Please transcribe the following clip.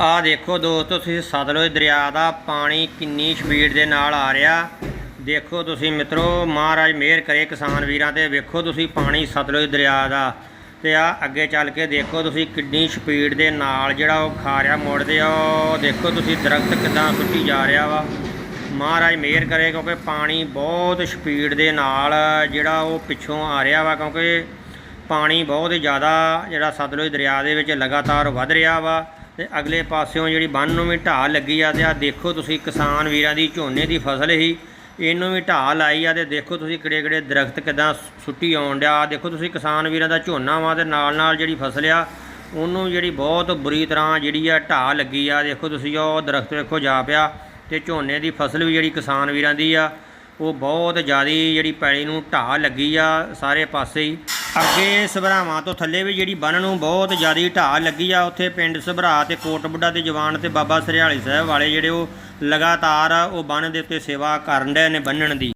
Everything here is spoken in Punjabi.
ਆ ਦੇਖੋ ਦੋਸਤੋ, ਤੁਸੀਂ ਸਤਲੁਜ ਦਰਿਆ ਦਾ ਪਾਣੀ ਕਿੰਨੀ ਸਪੀਡ ਦੇ ਨਾਲ ਆ ਰਿਹਾ। ਦੇਖੋ ਤੁਸੀਂ ਮਿੱਤਰੋ, ਮਹਾਰਾਜ ਮਿਹਰ ਕਰੇ ਕਿਸਾਨ ਵੀਰਾਂ ਤੇ। ਵੇਖੋ ਤੁਸੀਂ ਪਾਣੀ ਸਤਲੁਜ ਦਰਿਆ ਦਾ ਤੇ ਆ ਅੱਗੇ ਚੱਲ ਕੇ ਦੇਖੋ ਤੁਸੀਂ ਕਿੰਨੀ ਸਪੀਡ ਦੇ ਨਾਲ ਜਿਹੜਾ ਉਹ ਖਾ ਰਿਹਾ ਮੁੜਦੇ ਆ। ਉਹ ਦੇਖੋ ਤੁਸੀਂ ਦਰਖਤ ਕਿਦਾਂ ਸੁੱਟੀ ਜਾ ਰਿਹਾ ਵਾ। ਮਹਾਰਾਜ ਮਿਹਰ ਕਰੇ ਕਿਉਂਕਿ ਪਾਣੀ ਬਹੁਤ ਸਪੀਡ ਦੇ ਨਾਲ ਜਿਹੜਾ ਉਹ ਪਿੱਛੋਂ ਆ ਰਿਹਾ ਵਾ ਕਿਉਂਕਿ ਪਾਣੀ ਬਹੁਤ ਜ਼ਿਆਦਾ ਜਿਹੜਾ ਸਤਲੁਜ ਦਰਿਆ ਦੇ ਵਿੱਚ ਲਗਾਤਾਰ ਵੱਧ ਰਿਹਾ ਵਾ। ਤੇ ਅਗਲੇ ਪਾਸਿਓਂ ਜਿਹੜੀ ਬੰਨ ਨੂੰ ਵੀ ਢਾਹ ਲੱਗੀ ਆ ਤੇ ਆ ਦੇਖੋ ਤੁਸੀਂ ਕਿਸਾਨ ਵੀਰਾਂ ਦੀ ਝੋਨੇ ਦੀ ਫਸਲ ਹੀ। ਇਹਨੂੰ ਵੀ ਢਾਹ ਲਾਈ ਆ ਤੇ ਦੇਖੋ ਤੁਸੀਂ ਕਿਹੜੇ ਕਿਹੜੇ ਦਰਖਤ ਕਿਦਾਂ ਸੁੱਟੀ ਆਉਣ ਡਿਆ। ਦੇਖੋ ਤੁਸੀਂ ਕਿਸਾਨ ਵੀਰਾਂ ਦਾ ਝੋਨਾ ਵਾ ਤੇ ਨਾਲ ਨਾਲ ਜਿਹੜੀ ਫਸਲ ਆ, ਉਹਨੂੰ ਜਿਹੜੀ ਬਹੁਤ ਬੁਰੀ ਤਰ੍ਹਾਂ ਜਿਹੜੀ ਆ ਢਾਹ ਲੱਗੀ ਆ। ਦੇਖੋ ਤੁਸੀਂ ਉਹ ਦਰਖਤ ਵੇਖੋ ਜਾ ਪਿਆ ਤੇ ਝੋਨੇ ਦੀ ਫਸਲ ਵੀ ਜਿਹੜੀ ਕਿਸਾਨ ਵੀਰਾਂ ਦੀ ਆ, ਉਹ ਬਹੁਤ ਜ਼ਿਆਦੀ ਜਿਹੜੀ ਪੈਲੀ ਨੂੰ ਢਾਹ ਲੱਗੀ ਆ ਸਾਰੇ ਪਾਸੇ ਹੀ। ਅੱਗੇ ਸਭਰਾਵਾਂ ਤੋਂ ਥੱਲੇ ਵੀ ਜਿਹੜੀ ਬੰਨ ਨੂੰ ਬਹੁਤ ਜ਼ਿਆਦਾ ਢਾਹ ਲੱਗੀ ਆ, ਉੱਥੇ ਪਿੰਡ ਸਭਰਾ ਤੇ ਕੋਟ ਬੁੱਢਾ ਦੇ ਜਵਾਨ ਤੇ ਬਾਬਾ ਸਰਿਆਲੀ ਸਾਹਿਬ ਵਾਲੇ ਜਿਹੜੇ ਉਹ ਲਗਾਤਾਰ ਉਹ ਬੰਨ ਦੇ ਉੱਤੇ ਸੇਵਾ ਕਰਨ ਡਏ ਨੇ ਬੰਨਣ ਦੀ।